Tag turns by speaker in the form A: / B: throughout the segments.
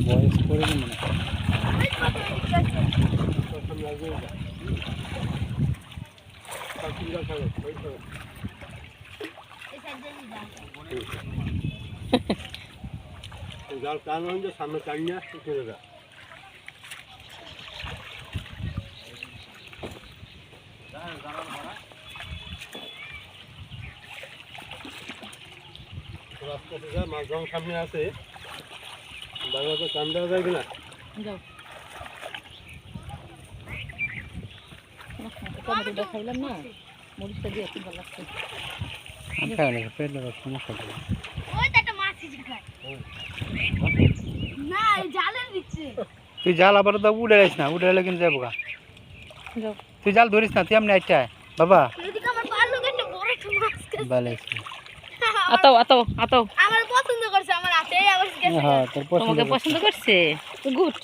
A: বয়স করে দিন
B: যার কারণ হচ্ছে সামনে কান্না করে দেয় থেকে মাছ যখন সামনে আছে। দাদা তো কান। দেওয়া যাবে না
C: যাও টমেটো খাইলাম না। মরিচটা দিয়ে খুব ভালো লাগছে।
A: আমি খাই না পেট লাগা সমস্যা হবে
D: ওইটা একটা মাছ এসে খায় না এই জালের দিচ্ছে।
A: তুই জাল আবার তো উড়ে যাইস না উড়ে গেলে কিন্তু যাব গা
C: যাও
A: তুই জাল ধরিস না তুই এমনি আইটা বাবা।
D: এদিকে আমার পারল একটা বড় একটা মাছ খাচ্ছে।
A: ভালো
C: আতাও আতাও আতাও
D: আমার পছন্দ করছে আমার হাতে আবার গেছে
A: হ্যাঁ তোর পছন্দ
C: তোমাকে পছন্দ করছে গুড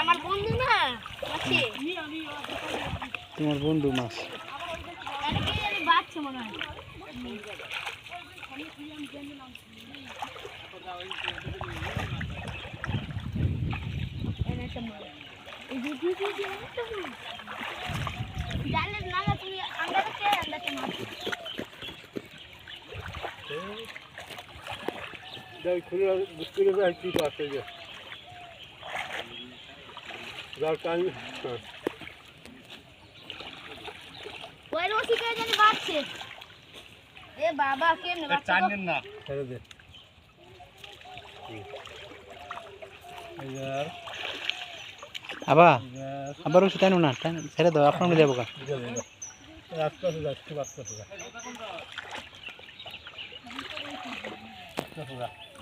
D: আমার বন্ধু না আছে
A: তোমার বন্ধু মাছ
D: বাচ্চা মনে হয় জালের নামা তুমি আমরা তো কে আমরা তো মাছ
B: যাই খুলে গেলে আর কি পাচ্ছে যে? যার কান হ্যাঁ।
D: ওই রসি কে জানি বাচ্চে এ বাবা কেমনে বাচ্চা গো?
B: না। ছেড়ে দে। এবার
A: আবা আবার ওষুধ টাইনো না ছেড়ে দাও আপনার যাব
B: আস্তে আস্তে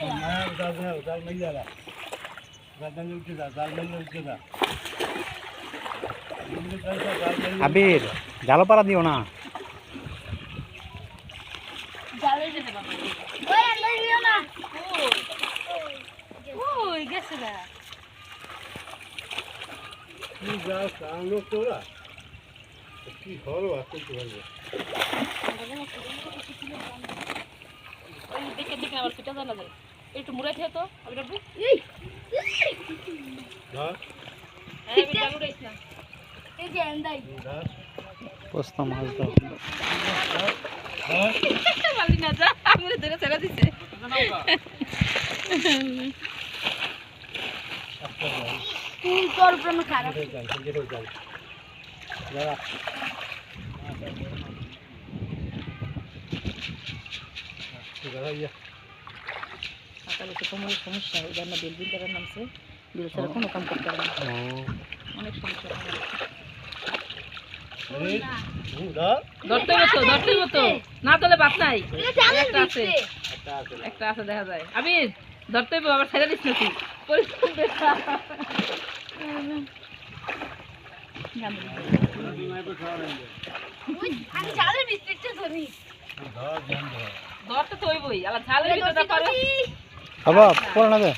B: হ্যাঁ জাল জাল জাল মেলে যা জাল মেলে উঠে যা জাল মেলে উঠে যা
A: আবির জাল পাড়া দিও না
D: না
C: না
B: কি যা কি হলো আসতে
C: দেখে দেখে আবার পিঠা জানা যায়। একটু মুড়াই খেয়ে তো আমি রাখব
D: এই
B: ধর
C: হ্যাঁ আমি জাল উড়াইছি না
D: এই যে এন্ডাই
B: ধর
A: পোস্তা মাছ দাও
B: ধর
C: পারলি না যা আমি ধরে ছেড়ে দিছে
D: তুই তোর উপর আমি খারাপ
B: জাল জাল
C: সকালে তো তোমার সমস্যা ওই জন্য বিল বিল করার নামছে বিল ছাড়া কোনো কাম করতে পারে না। অনেক সমস্যা। ধরতে হতো ধরতে হতো না তোলে বাত নাই। একটা আছে।
B: একটা আছে।
C: দেখা যায়। আমি ধরতে হইব আবার ছেড়ে দিস না পরিশ্রম
D: আমি জালের ভিতরটা ধরি
B: ধর ধর।
C: ধরতে তো হইবই আবার ঝালের ভিতরে।
A: বাবা পড়ে না দে